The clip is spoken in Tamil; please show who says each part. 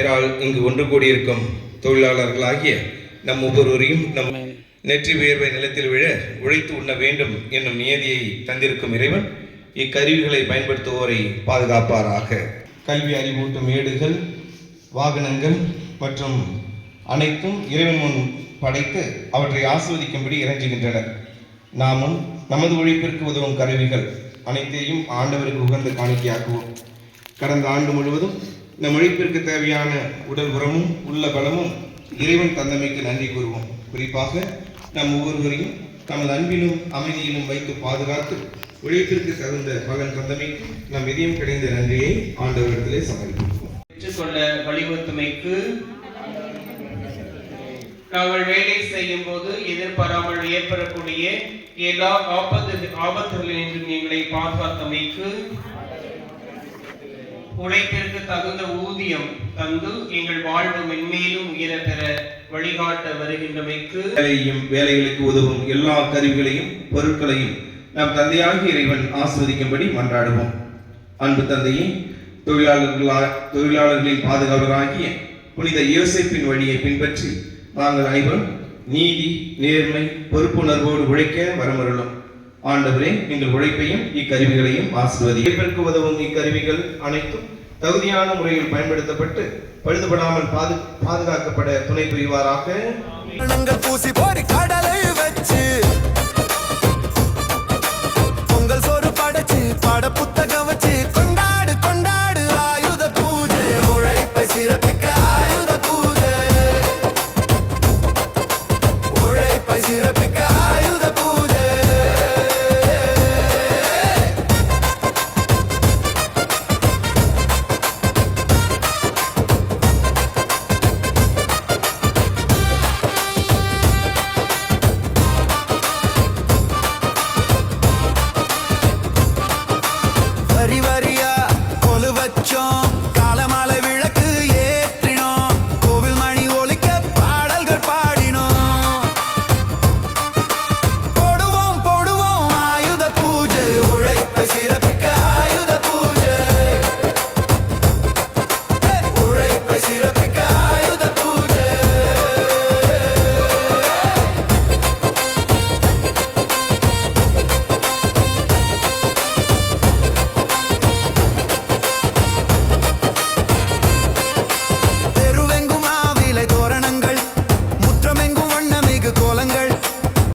Speaker 1: ஆதலால் இங்கு ஒன்று கூடியிருக்கும் தொழிலாளர்களாகிய நம் ஒவ்வொருவரையும் நம் நெற்றி வியர்வை நிலத்தில் விழ உழைத்து உண்ண வேண்டும் என்னும் நியதியை தந்திருக்கும் இறைவன் இக்கருவிகளை பயன்படுத்துவோரை பாதுகாப்பாராக. கல்வி அறிவூட்டும் ஏடுகள் வாகனங்கள் மற்றும் அனைத்தும் இறைவன் முன் படைத்து அவற்றை ஆஸ்வதிக்கும்படி இறைஞ்சுகின்றனர் நாமும் நமது உழைப்பிற்கு உதவும் கருவிகள் அனைத்தையும் ஆண்டவருக்கு உகந்த காணிக்கையாக்குவோம். கடந்த ஆண்டு முழுவதும் நம் உழைப்பிற்கு தேவையான உடல் உரமும் உள்ள பலமும் இறைவன் தந்தமைக்கு நன்றி கூறுவோம். குறிப்பாக நம் ஒவ்வொருவரையும் தமது அன்பிலும் அமைதியிலும் வைத்து பாதுகாத்து உழைப்பிற்கு தகுந்த பலன் தந்தமைக்கு நம் இதயம் கிடைந்த நன்றியை ஆண்டவரிடத்திலே சமர்ப்பிப்போம்.
Speaker 2: பெற்றுக்கொள்ள வலியுறுத்துமைக்கு நாங்கள் வேலை செய்யும் போது எதிர்பாராமல் ஏற்படக்கூடிய எல்லா ஆபத்து ஆபத்துகளினின்றும் எங்களை பாதுகாத்தமைக்கு உழைப்பிற்கு தகுந்த ஊதியம் தந்து எங்கள் வாழ்வு மென்மேலும் உயர பெற வழிகாட்ட வருகின்றமைக்கு
Speaker 1: வேலையும் வேலைகளுக்கு உதவும் எல்லா கருவிகளையும் பொருட்களையும் நம் தந்தையாகி இறைவன் ஆஸ்வதிக்கும்படி மன்றாடுவோம். அன்பு தந்தையே தொழிலாளர்களா தொழிலாளர்களின் பாதுகாவலராகிய புனித யோசிப்பின் வழியை பின்பற்றி நாங்கள் அனைவரும் நீதி நேர்மை பொறுப்புணர்வோடு உழைக்க வரமருளும். ஆண்டவரே எங்கள் உழைப்பையும் இக்கருவிகளையும் ஆசிர்வதி உழைப்பிற்கு உதவும் இக்கருவிகள் அனைத்தும் தகுதியான முறையில் பயன்படுத்தப்பட்டு பழுதுபடாமல் பாது பாதுகாக்கப்பட துணை புரிவாராக.
Speaker 3: பூசி போரி கடலை Don't